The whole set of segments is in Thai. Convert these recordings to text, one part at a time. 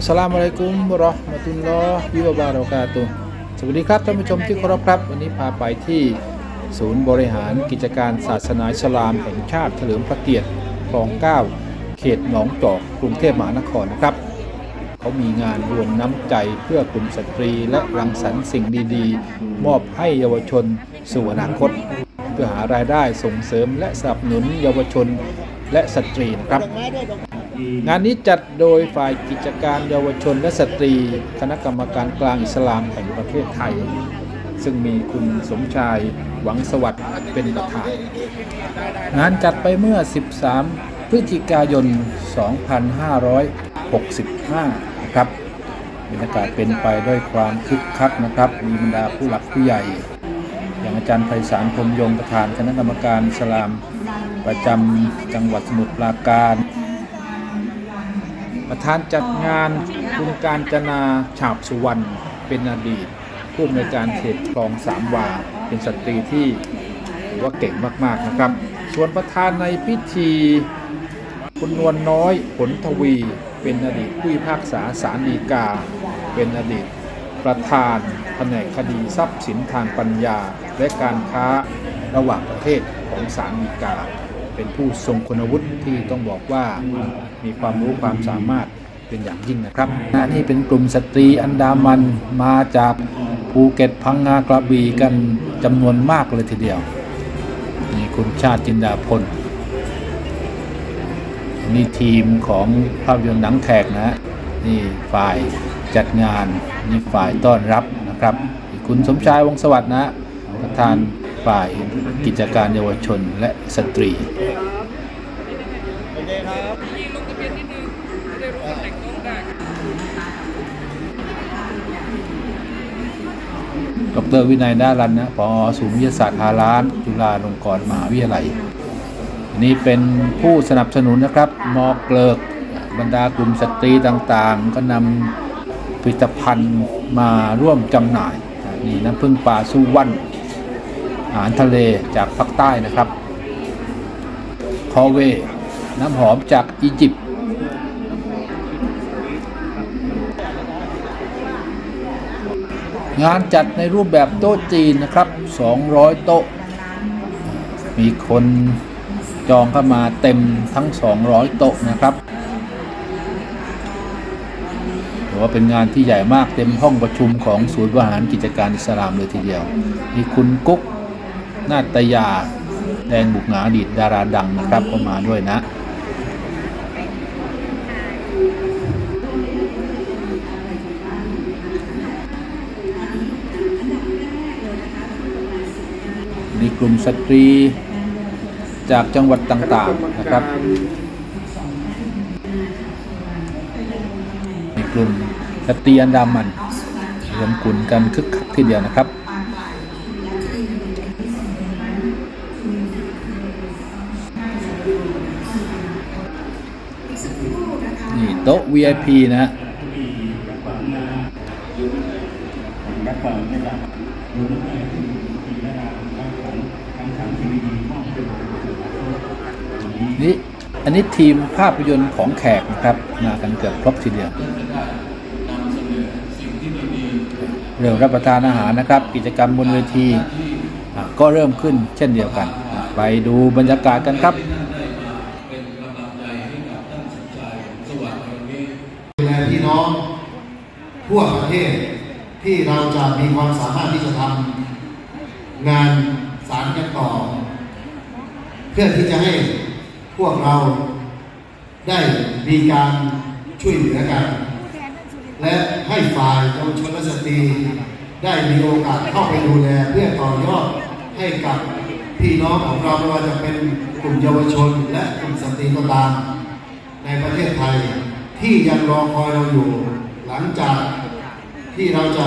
อัสสลามุอะลัยกุมราะห์มะตุลลอฮิวะบารอกาตุสวัสดีครับท่านผู้ชมที่เคารพครับ วันนี้พาไปที่ศูนย์บริหารกิจการศาสนาอิสลามแห่งชาติเฉลิมพระเกียรติคลอง9เขตหนองจอกกรุงเทพมหานครนะครับ เขามีงานรวมน้ำใจเพื่อกลุ่มสตรีและรังสรรค์สิ่งดีๆ มอบให้เยาวชนสู่อนาคต เพื่อหารายได้ส่งเสริมและสนับสนุนเยาวชนและสตรีนะครับ งานนี้จัดโดยฝ่ายกิจการเยาวชนและสตรี คณะกรรมการกลางอิสลามแห่งประเทศไทย ซึ่งมีคุณสมชายหวังสวัสดิ์เป็นประธาน งานจัดไปเมื่อ 13 พฤศจิกายน 2565 นะครับบรรยากาศเป็นไปด้วยความคึกคักนะครับ มีบรรดาผู้หลักผู้ใหญ่ อย่างอาจารย์ไพศาลพรมยงประธานคณะกรรมการอิสลาม ประจำจังหวัดสมุทรปราการ ประธานจัดงานคุณการจนาฉาบสุวรรณเป็นอดีตผู้อำนวยการเขตคลองสามวา เป็นสตรีที่ถือว่าเก่งมาก ๆ นะครับ ส่วนประธานในพิธีคุณนวลน้อยผลทวี เป็นอดีตผู้พิพากษาศาลฎีกา เป็นอดีตประธานแผนกคดีทรัพย์สินทางปัญญา และการค้าระหว่างประเทศของศาลฎีกา เป็นผู้ทรงคุณวุฒิที่ต้องบอกว่า มีความรู้ความสามารถเป็นอย่างยิ่งนะครับนะนี่เป็นกลุ่มสตรีอันดามันมาจากภูเก็ตพังงากระบี่กันจำนวนมากเลยทีเดียวนี่คุณชาติจินดาพลนี่ทีมของภาพยนตร์หนังแขกนะนี่ฝ่ายจัดงานนี่ฝ่ายต้อนรับนะครับนี่คุณสมชายวงศ์สวัสดิ์นะประธานฝ่ายกิจการเยาวชนและสตรี ดรวินัยดารันนะพอศูนย์วิทยาศาสตร์ฮาลาน จุฬาลงกรณ์มหาวิทยาลัย นี่เป็นผู้สนับสนุนนะครับมอเกลิกบรรดากลุ่มสตรีต่างๆ ก็นำผลิตภัณฑ์มาร่วมจำหน่าย นี่น้ำผึ้งปลาสู้วันอาหารทะเลจากภาคใต้นะครับ คอเว น้ำหอมจากอียิปต์ งานจัดในรูปแบบโต๊ะจีนนะครับ 200 โต๊ะ มีคนจองเข้ามาเต็มทั้ง 200 โต๊ะนะครับถือว่าเป็นงานที่ใหญ่มากเต็มห้องประชุมของศูนย์บริหารกิจการอิสลามเลยทีเดียว มีคุณกุ๊กนาตยา แดงบุกหงาดีตดาราดังนะครับก็มาด้วยนะ มีกลุ่มสตรีจากจังหวัดต่างๆนะครับ มีกลุ่มสตรีอันดามันรวมกลุ่มกันคึกคักทีเดียวนะครับนี่โต๊ะ VIP นะฮะ นี่อันนี้ทีมภาพยนตร์ของแขกนะครับ มากันเกือบครบทีเดียวเริ่มรับประทานอาหารนะครับ กิจกรรมบนเวทีก็เริ่มขึ้นเช่นเดียวกัน ไปดูบรรยากาศกันครับดูแลพี่น้องทั่วประเทศที่เราจะมีความสามารถที่จะทำงานสารกันต่อ เพื่อที่จะให้ วกเราได้มีการช่วยเหลือกัน และให้ฝ่ายเยาวชนและสตรี ได้มีโอกาสเข้าไปดูแลเพื่อต่อยอดให้กับพี่น้องของเราไม่ว่าจะเป็นกลุ่มเยาวชนและกลุ่มสตรีก็ตามในประเทศไทยที่ยังรอคอยเราอยู่หลังจากที่เราจะ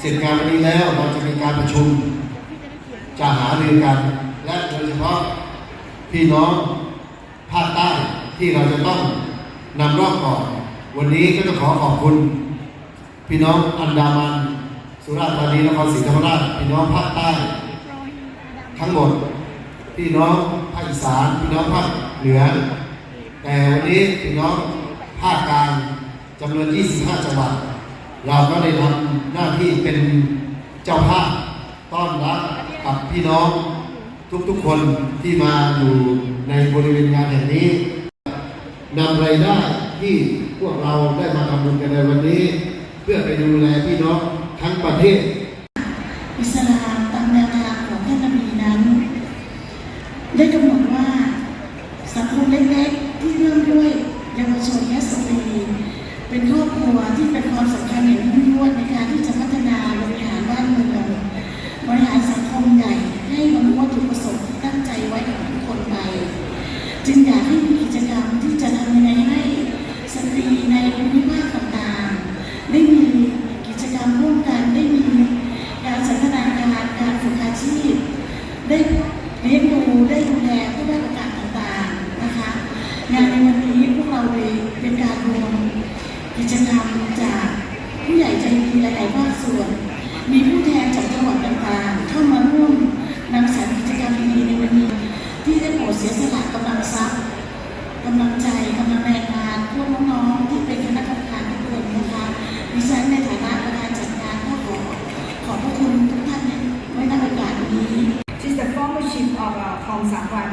เสร็จงานวันนี้แล้ว เราจะมีการประชุมจะหารือกัน และโดยเฉพาะพี่น้อง ภาคใต้ที่เราจะต้องนำรอบก่อน วันนี้ก็ต้องขอขอบคุณ พี่น้องอันดามัน สุราษฎร์ธานีนครศรีธรรมราชพี่น้องภาคใต้ ทั้งหมดพี่น้องภาคอีสานพี่น้องภาคเหนือ แต่วันนี้พี่น้องภาคกลางจำนวน 25 จังหวัด เราก็ได้ทำหน้าที่เป็นเจ้าภาพต้อนรับกับพี่น้อง ทุกๆคนที่มาอยู่ในบริเวณงานแห่งนี้นำรายได้ที่พวกเราได้มาทำบุญกันในวันนี้ เพื่อไปดูแลพี่น้องทั้งประเทศ อิสลามตามแนวทางของท่านนบีนั้น ได้กำหนดว่าสังคมเล็กๆที่เริ่มด้วยเยาวชนและสตรีเป็นครอบครัวที่เป็นความสำคัญอย่างยิ่งยวดในการที่จะพัฒนาบริหารบ้านเมืองบริหารสังคมใหญ่ ให้บรรลุวัตถุประสงค์ที่ตั้งใจไว้ของทุกคนไป จึงอยากให้มีกิจกรรมที่จะทำยังไงให้สตรีในภูมิภาคต่างๆ ได้มีกิจกรรมร่วมกันได้มีการสันทนาการการฝึกอาชีพ ไ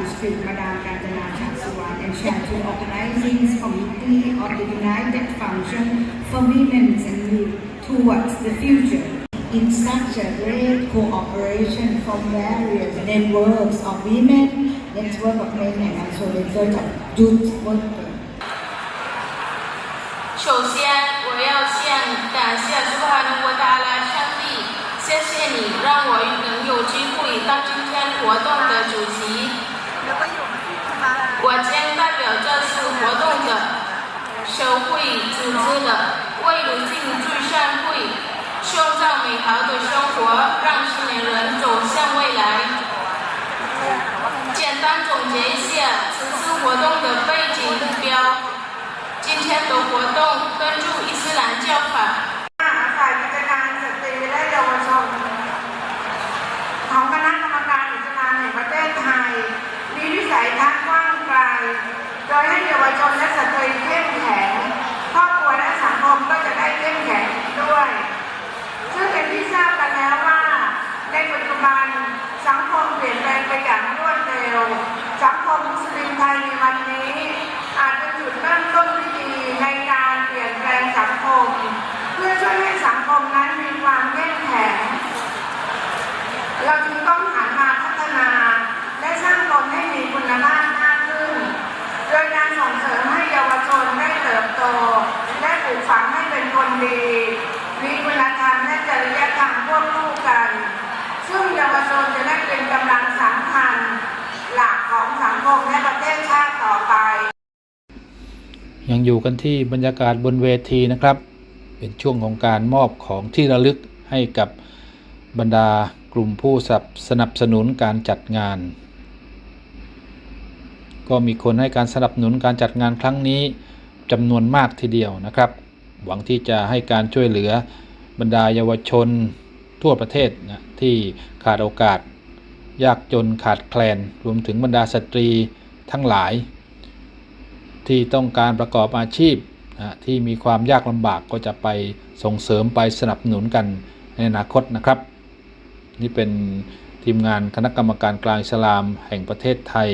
district, Madam Kanjana Chaksuwan, and chair to organizing committee of the United Function for Women and Youth towards the future. In such a great cooperation from various networks of women, network of men, and also network of youth workers. 首先，我要先感谢苏哈努国达拉上帝，谢谢你让我能有机会当今天活动的主席。 我将代表这次活动的社会组织的为鲁迅聚善会，创造美好的生活，让青年人走向未来。简单总结一下此次活动的背景目标。今天的活动根据伊斯兰教法， เป็นคนดี มีคุณธรรมและจริยธรรมควบคู่กัน ซึ่งเยาวชนจะได้เป็นกำลังสำคัญหลักของสังคมและประเทศชาติต่อไป ยังอยู่กันที่บรรยากาศบนเวทีนะครับ เป็นช่วงของการมอบของที่ระลึกให้กับบรรดากลุ่มผู้สนับสนับสนุนการจัดงาน ก็มีคนให้การสนับสนุนการจัดงานครั้งนี้จำนวนมากทีเดียวนะครับ หวังที่จะให้การช่วยเหลือบรรดาเยาวชนทั่วประเทศนะที่ขาดโอกาส ยากจนขาดแคลน รวมถึงบรรดาสตรีทั้งหลาย ที่ต้องการประกอบอาชีพนะที่มีความยากลำบากก็จะไปส่งเสริมไปสนับสนุนกันในอนาคตนะครับ นี่เป็นทีมงานคณะกรรมการกลางอิสลามแห่งประเทศไทย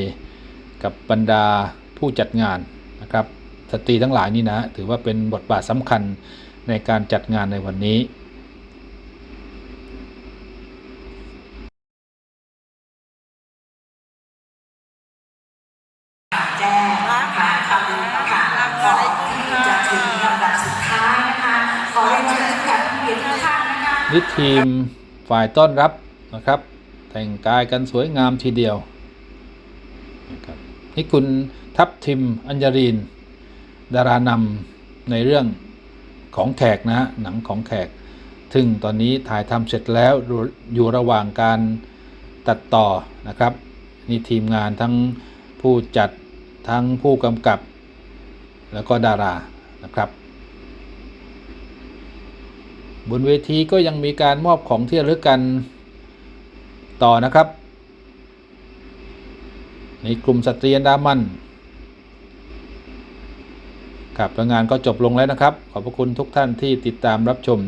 กับบรรดาผู้จัดงานนะครับ สตรีทั้งหลายนี่นะ ถือว่าเป็นบทบาทสำคัญในการจัดงานในวันนี้แจ้งนะคะคำค่ะก่อนที่จะถึงลำดับสุดท้ายนะคะขอเรียนเชิญทุกท่านผู้เกียรติทุกท่านนะคะนี่ทีมฝ่ายต้อนรับนะครับ แต่งกายกันสวยงามทีเดียวนี่คุณทัพทิมอัญญรีน ดารานำในเรื่องของแขกนะฮะหนังของแขก ซึ่งตอนนี้ถ่ายทำเสร็จแล้วอยู่ระหว่างการตัดต่อนะครับนี่ทีมงานทั้งผู้จัดทั้งผู้กำกับ แล้วก็ดารานะครับ บนเวทีก็ยังมีการมอบของที่ระลึกกันต่อนะครับ ในกลุ่มสตรีอันดามัน ครับแล้วงานก็จบลงแล้วนะครับ ขอบพระคุณทุกท่านที่ติดตามรับชม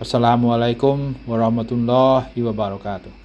อัสสลามุอะลัยกุมวะราะมะตุลลอฮิวะบารอกาตุ